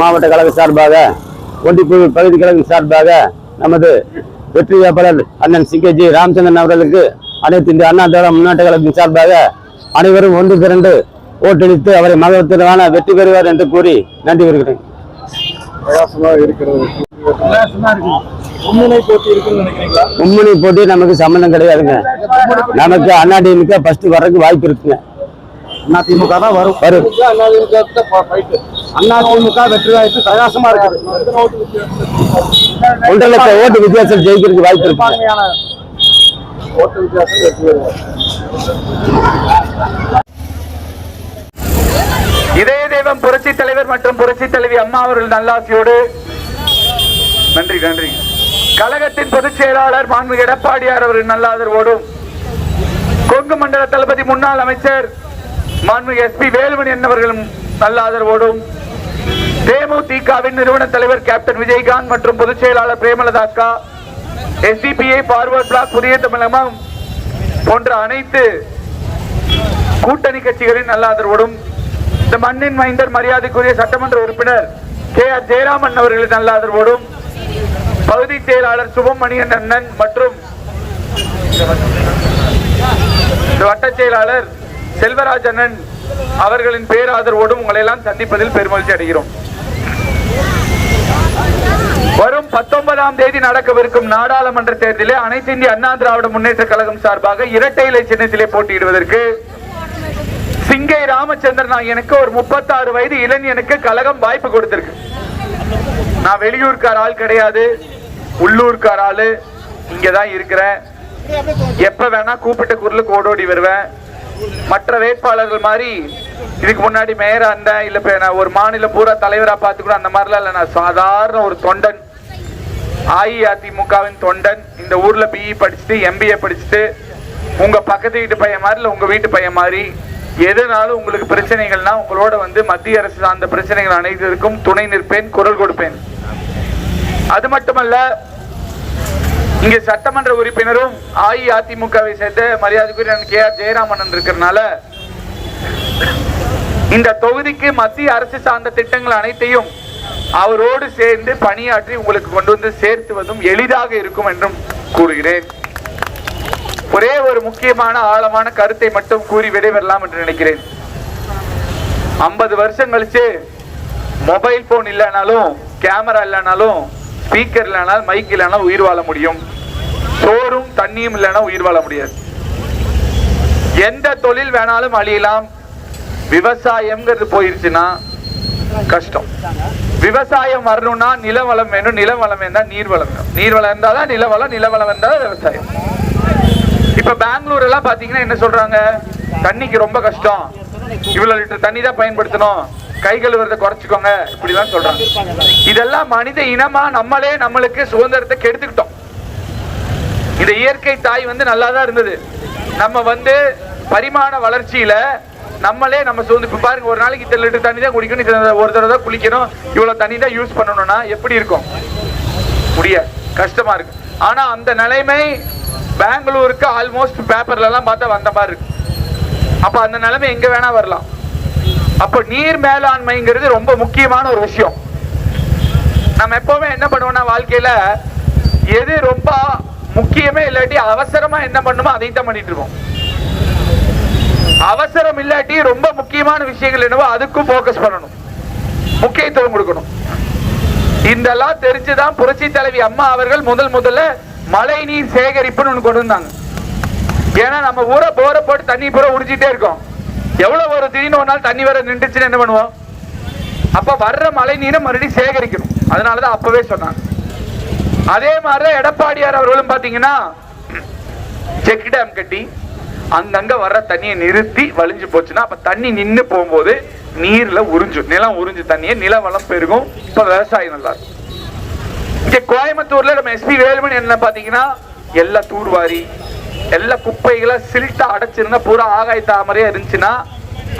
மாவட்ட கழக சார்பாக ஒண்டிப்பூர் பகுதி கழகம் சார்பாக நமது வெற்றி வேட்பாளர் அண்ணன் சிங்கஜி ராமச்சந்திரன் அவர்களுக்கு அனைத்து இந்திய அண்ணா திராவிட முன்னேற்ற கழகத்தின் சார்பாக அனைவரும் ஒன்று திரண்டு ஓட்டளித்து அவரை மகத்திற்கான வெற்றி பெறுவார் என்று கூறி நன்றி வருகிறேன் மும்முனை போட்டி நமக்கு சம்மந்தம் கிடையாதுங்க. நமக்கு அண்ணா டிஎம்கே ஃபர்ஸ்ட் வர்றதுக்கு வாய்ப்பு இருக்குங்க. அண்ணா திமுக தான் வரும். வரும். அண்ணா திமுக வெற்றி வாய்ப்பு பிரகாசமா இருக்குது. ஒன்றரை லட்சம் ஓட்டு வித்தியாசம் ஜெயிக்கிறதுக்கு வாய்ப்பு இருக்கு. இதய தெய்வம் புரட்சி தலைவர் மற்றும் புரட்சி தலைவி அம்மா அவர்கள் நல்லாசியோடு நன்றி நன்றி. கழகத்தின் பொதுச் செயலாளர் மாண்புமிகு எடப்பாடியார் அவர்கள் நல்லாதரவோடும் கொங்கு மண்டல தளபதி முன்னாள் அமைச்சர் மாண்புமிகு எஸ் பி வேலுமணி என்பவர்களும் நல்ல ஆதரவோடும் தேமுதிகவின் நிறுவன தலைவர் கேப்டன் விஜயகாந்த் மற்றும் பொதுச் செயலாளர் பிரேமலதாக்கா எஸ்டிபிஐ பார்வர்ட் பிளாக் புதிய தமிழகம் போன்ற அனைத்து கூட்டணி கட்சிகளின் நல்ல ஆதரவோடும் இந்த மண்ணின் மைந்தர் மரியாதைக்குரிய சட்டமன்ற உறுப்பினர் கே ஆர் ஜெயராமன் அவர்களின் நல்ல ஆதரவோடும் பகுதி செயலாளர் சுபமணியன் அண்ணன் மற்றும் இந்த வட்ட செயலாளர் செல்வராஜ் அவர்களின் பேராதரவோடும் உங்களை எல்லாம் சந்திப்பதில் பெருமகிழ்ச்சி அடைகிறோம். வரும் பத்தொன்பதாம் தேதி நடக்கவிருக்கும் நாடாளுமன்ற தேர்தலில் அனைத்து இந்திய அண்ணா திராவிட முன்னேற்ற கழகம் சார்பாக இரட்டை இலை சின்னத்திலே போட்டியிடுவதற்கு சிங்கை ராமச்சந்திரன் எனக்கு ஒரு முப்பத்தாறு வயது இளைஞனுக்கு கழகம் வாய்ப்பு கொடுத்திருக்கு. நான் வெளியூர்க்கார ஆள் கிடையாது உள்ளூர்க்கார ஆளு. இங்கதான் இருக்கிறேன். எப்ப வேணா கூப்பிட்ட குரலுக்கு ஓடோடி வருவேன். மற்ற வேட்பாளர்கள் மாதிரி இதுக்கு முன்னாடி மேயரா இருந்தேன் இல்ல நான் ஒரு மாநிலம் பூரா தலைவரா பார்த்துக்கூட அந்த மாதிரிலாம் இல்ல. நான் சாதாரண ஒரு தொண்டன். அஇஅதிமுகவின் தொண்டன். இந்த ஊர்ல பிஇ படிச்சுட்டு எம்பிஏ படிச்சுட்டு உங்க பக்கத்து வீட்டு பையன் மாதிரி இல்லை உங்க வீட்டு பையன் மாதிரி. எதனாலும் உங்களுக்கு பிரச்சனைகள்னா உங்களோட வந்து மத்திய அரசு சார்ந்த பிரச்சனைகள் அனைத்திற்கும் துணை நிற்பேன் குரல் கொடுப்பேன். அது மட்டுமல்ல இங்கே சட்டமன்ற உறுப்பினரும் அஇஅதிமுகவை சேர்ந்த மரியாதைக்குரிய கே ஆர் ஜெயராமன் இருக்கிறனால இந்த தொகுதிக்கு மத்திய அரசு சார்ந்த திட்டங்கள் அனைத்தையும் அவரோடு சேர்ந்து பணியாற்றி உங்களுக்கு கொண்டு வந்து சேர்த்துவதும் எளிதாக இருக்கும் என்றும் கூறுகிறேன். ஒரே ஒரு முக்கியமான ஆழமான கருத்தை மட்டும் கூறி விடைபெறலாம் என்று நினைக்கிறேன். ஐம்பது வருஷம் கழிச்சு மொபைல் போன் இல்லைனாலும் கேமரா இல்லைனாலும் ஸ்பீக்கர் இல்லைனாலும் மைக் இல்லைனாலும் உயிர் வாழ முடியும். சோறும் தண்ணியும் இல்லைன்னா உயிர் வாழ முடியாது. எந்த தொழில் வேணாலும் அழியலாம். விவசாயம்ங்கிறது போயிருச்சுன்னா கஷ்டம். விவசாயம் வரணும்னா நிலவளம் வேணும். நிலவளம் இருந்தா நீர்வளம் வேணும். நீர்வளம் இருந்தாதான் நிலவளம் நிலவளம் இருந்தா விவசாயம். இப்ப பெங்களூர் எல்லாம் பாத்தீங்கன்னா என்ன சொல்றாங்க? தண்ணிக்கு ரொம்ப கஷ்டம். இவ்வளவு லிட்டர் தண்ணி தான் பயன்படுத்தணும். கை கழுவுறத குறைச்சிக்கோங்க. இப்படிதான் சொல்றாங்க. இதெல்லாம் மனித இனமா நம்மளே நம்மளுக்கு சுதந்திரத்தை கெடுத்துக்கிட்டோம். இந்த இயற்கை தாய் வந்து நல்லா தான் இருந்தது. நம்ம வந்து பரிமாண வளர்ச்சியில நம்மளே நம்ம சுதந்திர இப்ப பாருங்க ஒரு நாளைக்கு இத்தனை லிட்டர் தண்ணி தான் குடிக்கணும் இத்தனை ஒரு தடவை தான் குளிக்கணும் இவ்வளவு தண்ணி தான் யூஸ் பண்ணணும்னா எப்படி இருக்கும்? முடிய கஷ்டமா இருக்கு. ஆனா அந்த நிலைமை பெங்களூருக்கு ஆல்மோஸ்ட் பேப்பர்ல எல்லாம் பார்த்தா வந்த மாதிரி இருக்கு. அப்ப அந்த நிலைமை எங்க வேணா வரலாம். அப்ப நீர் மேலாண்மைங்கிறது ரொம்ப முக்கியமான ஒரு விஷயம். நம்ம எப்பவுமே என்ன பண்ணுவோம்னா வாழ்க்கையில எது ரொம்ப முக்கியமே இல்லாட்டி அவசரமா என்ன பண்ணுமோ அதையும் தான் பண்ணிட்டு இருக்கோம். அவசரம் இல்லாட்டி ரொம்ப முக்கியமான விஷயங்கள் என்னவோ அதுக்கும் ஃபோக்கஸ் பண்ணணும். முக்கியத்துவம் கொடுக்கணும். இதெல்லாம் தெரிஞ்சுதான் புரட்சி தலைவி அம்மா அவர்கள் முதல் முதல்ல மழை நீர் சேகரிப்புன்னு ஒண்ணு கொண்டு வந்தாங்க. ஏன்னா நம்ம ஊரை போற போட்டு தண்ணி பூரா உறிஞ்சிட்டே இருக்கோம். எவ்வளவு ஒரு திடீர்னு ஒரு நாள் தண்ணி வர நின்றுச்சுன்னு என்ன பண்ணுவோம்? அப்ப வர்ற மழை நீரை மறுபடியும் சேகரிக்கணும். அதனாலதான் அப்பவே சொன்னாங்க. அதே மாதிரி எடப்பாடியார் அவர்களும் பாத்தீங்கன்னா செக் டேம் கட்டி அங்கங்க வர்ற தண்ணியை நிறுத்தி வலிஞ்சு போச்சுன்னா அப்ப தண்ணி நின்று போகும்போது நீர்ல உறிஞ்சும். நிலம் உறிஞ்சு தண்ணியை நில வளம் பெருகும். இப்ப விவசாயம் நல்லா இருக்கும். இங்க கோயம்புத்தூர்ல நம்ம எஸ்பி வேலுமணி என்ன பாத்தீங்கன்னா எல்லா தூர்வாரி எல்லா குப்பைகளை சில்ட்டா அடைச்சிருந்தா பூரா ஆகாய தாமரையா இருந்துச்சுன்னா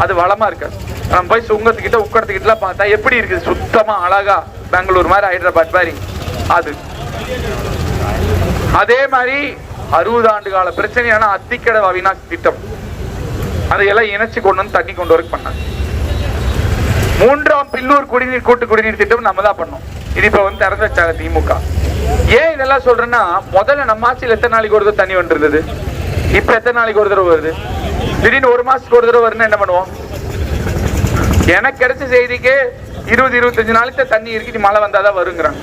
அது வளமா இருக்காது. நம்ம போய் சுங்கத்துக்கிட்ட உக்கடத்துக்கிட்ட பார்த்தா எப்படி இருக்குது? சுத்தமா அழகா பெங்களூர் மாதிரி ஹைதராபாத் மாதிரி. அது அதே மாதிரி அறுபது ஆண்டு கால பிரச்சனையான அத்திக்கடை அவினாசி திட்டம். அதையெல்லாம் இணைச்சு கொண்டு வந்து தண்ணி கொண்டு வர பண்ணாங்க. மூன்றாம் பில்லூர் குடிநீர் கூட்டு குடிநீர் திட்டம் நம்ம தான் பண்ணோம். இது இப்ப வந்து திறந்து வச்சாங்க திமுக. ஏன் இதெல்லாம் சொல்றேன்னா முதல்ல நம்ம ஆட்சியில் எத்தனை நாளைக்கு ஒரு தடவை தண்ணி வந்துருந்தது? இப்ப எத்தனை நாளைக்கு ஒரு தடவை வருது? திடீர்னு ஒரு மாசத்துக்கு ஒரு தடவை வருதுன்னா என்ன பண்ணுவோம்? எனக்கு கிடைச்ச செய்திக்கு இருபது இருபத்தஞ்சு நாளைக்கு தண்ணி இருக்கு மழை வந்தாதான் வருங்கிறாங்க.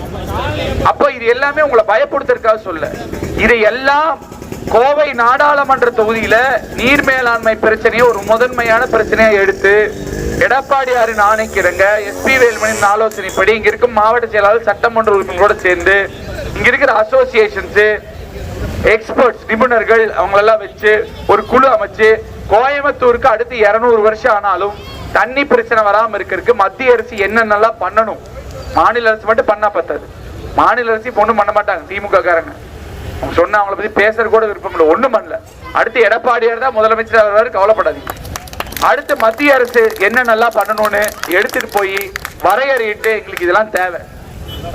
அப்போ இது எல்லாமே உங்களை பயப்படுத்துறதுக்காக சொல்ல. இதை எல்லாம் கோவை நாடாளுமன்ற தொகுதியில நீர் மேலாண்மை பிரச்சனையை ஒரு முதன்மையான பிரச்சனையா எடுத்து எடப்பாடியாரின் ஆணைக்கிறங்க எஸ்பி வேலுமணியின் ஆலோசனைப்படி இங்க இருக்கும் மாவட்ட செயலாளர் சட்டமன்ற உறுப்பினர்களோட சேர்ந்து இங்க இருக்கிற அசோசியேஷன்ஸ் எக்ஸ்பர்ட்ஸ் நிபுணர்கள் அவங்களெல்லாம் வச்சு ஒரு குழு அமைச்சு கோயம்புத்தூருக்கு அடுத்து இருநூறு வருஷம் ஆனாலும் தண்ணி பிரச்சனை வராம இருக்கிறதுக்கு மத்திய அரசு என்னென்னலாம் பண்ணணும்? மாநில அரசு மட்டும் பண்ணா பத்தாது. மாநில அரசு இப்ப ஒண்ணும் பண்ண மாட்டாங்க திமுக காரங்க. அவங்க சொன்ன அவங்கள பத்தி பேசுறது கூட விருப்பம் இல்லை ஒண்ணும் பண்ணல. அடுத்து எடப்பாடியார் தான் முதலமைச்சர் அவர் கவலைப்படாதீங்க. அடுத்து மத்திய அரசு என்ன நல்லா பண்ணணும்னு எடுத்துட்டு போய் வரையறையிட்டு எங்களுக்கு இதெல்லாம் தேவை.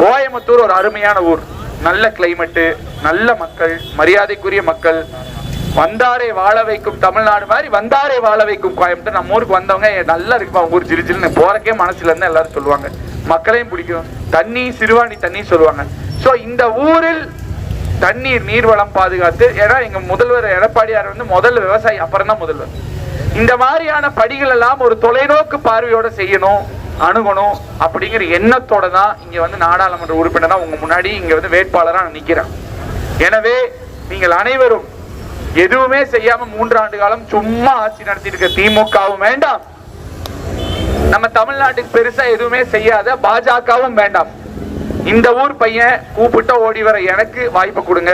கோயம்புத்தூர் ஒரு அருமையான ஊர். நல்ல கிளைமேட்டு நல்ல மக்கள் மரியாதைக்குரிய மக்கள். வந்தாரை வாழ வைக்கும் தமிழ்நாடு மாதிரி வந்தாரை வாழ வைக்கும் கோயம்புத்தூர். நம்ம ஊருக்கு வந்தவங்க நல்லா இருக்குமா ஊர் ஜிலு போறக்கே மனசுல இருந்து எல்லாரும் சொல்லுவாங்க. மக்களையும் பிடிக்கும். தண்ணி சிறுவாணி தண்ணி சொல்லுவாங்க. ஸோ இந்த ஊரில் தண்ணீர் நீர்வளம் பாதுகாத்து ஏன்னா எங்க முதல்வர் எடப்பாடியார் வந்து முதல் விவசாயி அப்புறம் தான் முதல்வர். இந்த மாதிரியான படிகள் எல்லாம் ஒரு தொலைநோக்கு பார்வையோட செய்யணும் அணுகணும் அப்படிங்கிற எண்ணத்தோட தான் இங்க வந்து நாடாளுமன்ற உறுப்பினரா உங்க முன்னாடி இங்க வந்து வேட்பாளரா நான் நிக்கிறேன். எனவே நீங்கள் அனைவரும் எதுவுமே செய்யாம மூன்றாண்டு காலம் சும்மா ஆட்சி நடத்திட்டு இருக்க திமுகவும் வேண்டாம். நம்ம தமிழ்நாட்டுக்கு பெருசா எதுவுமே செய்யாத பாஜகவும் வேண்டாம். இந்த ஊர் பையன் கூப்பிட்ட ஓடி வர எனக்கு வாய்ப்பு கொடுங்க.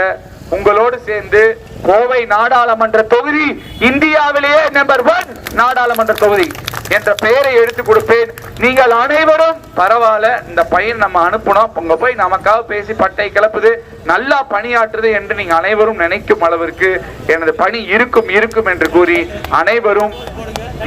உங்களோடு சேர்ந்து கோவை நாடாளுமன்ற தொகுதி இந்தியாவிலேயே நம்பர் ஒன் நாடாளுமன்ற தொகுதி என்ற பெயரை எடுத்து கொடுப்பேன். நீங்கள் அனைவரும் பரவாயில்ல இந்த பையன் நம்ம அனுப்பணும் உங்க போய் நமக்காக பேசி பட்டை கிளப்புது நல்லா பணியாற்றுது என்று நீங்க அனைவரும் நினைக்கும் அளவிற்கு எனது பணி இருக்கும் இருக்கும் என்று கூறி அனைவரும்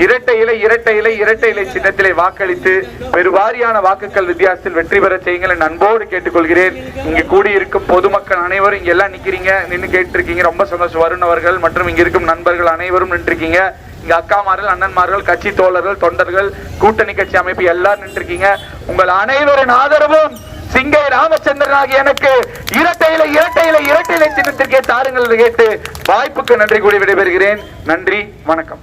இரட்டை இலை இரட்டை இலை இரட்டை இலை சின்னத்திலே வாக்களித்து பெருவாரியான வாக்குகள் வித்தியாசத்தில் வெற்றி பெற செய்யுங்கள் என் அன்போடு கேட்டுக்கொள்கிறேன். இங்கு கூடியிருக்கும் பொதுமக்கள் அனைவரும் இங்க எல்லாம் நிக்கிறீங்க நின்று கேட்டிருக்கீங்க. ரொம்ப சந்தோஷம். வருண் அவர்கள் மற்றும் இங்க இருக்கும் நண்பர்கள் அனைவரும் நின்றுருக்கீங்க. இங்க அக்காமார்கள் அண்ணன்மார்கள் கட்சி தோழர்கள் தொண்டர்கள் கூட்டணி கட்சி அமைப்பு எல்லாரும் நின்றுருக்கீங்க. உங்கள் அனைவரின் ஆதரவும் சிங்கை ராமச்சந்திரன் ஆகிய எனக்கு இரட்டையில இரட்டையில இரட்டையில சின்னத்திற்கே தாருங்கள் கேட்டு வாய்ப்புக்கு நன்றி கூடி விடைபெறுகிறேன். நன்றி வணக்கம்.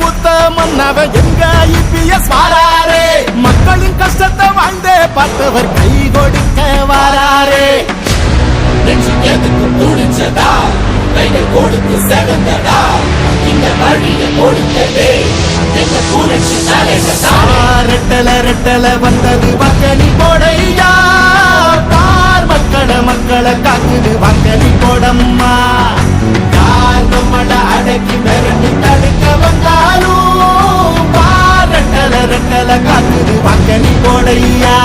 புத்த மன்னவ எங்க இபிஎஸ் வாராரே? மக்களின் கஷ்டத்தை வாழ்ந்தே பார்த்தவர் கை கொடுக்க வாராரே. துடிச்சதா கைகள் கொடுத்து செவந்ததா இந்த வழியை கொடுத்ததே. ரெட்டல ரெட்டல வந்தது வக்கனி போடையா? பார் மக்களை மக்களை காக்குது வக்கனி போடம்மா வாக்குது வாக்களி போடையா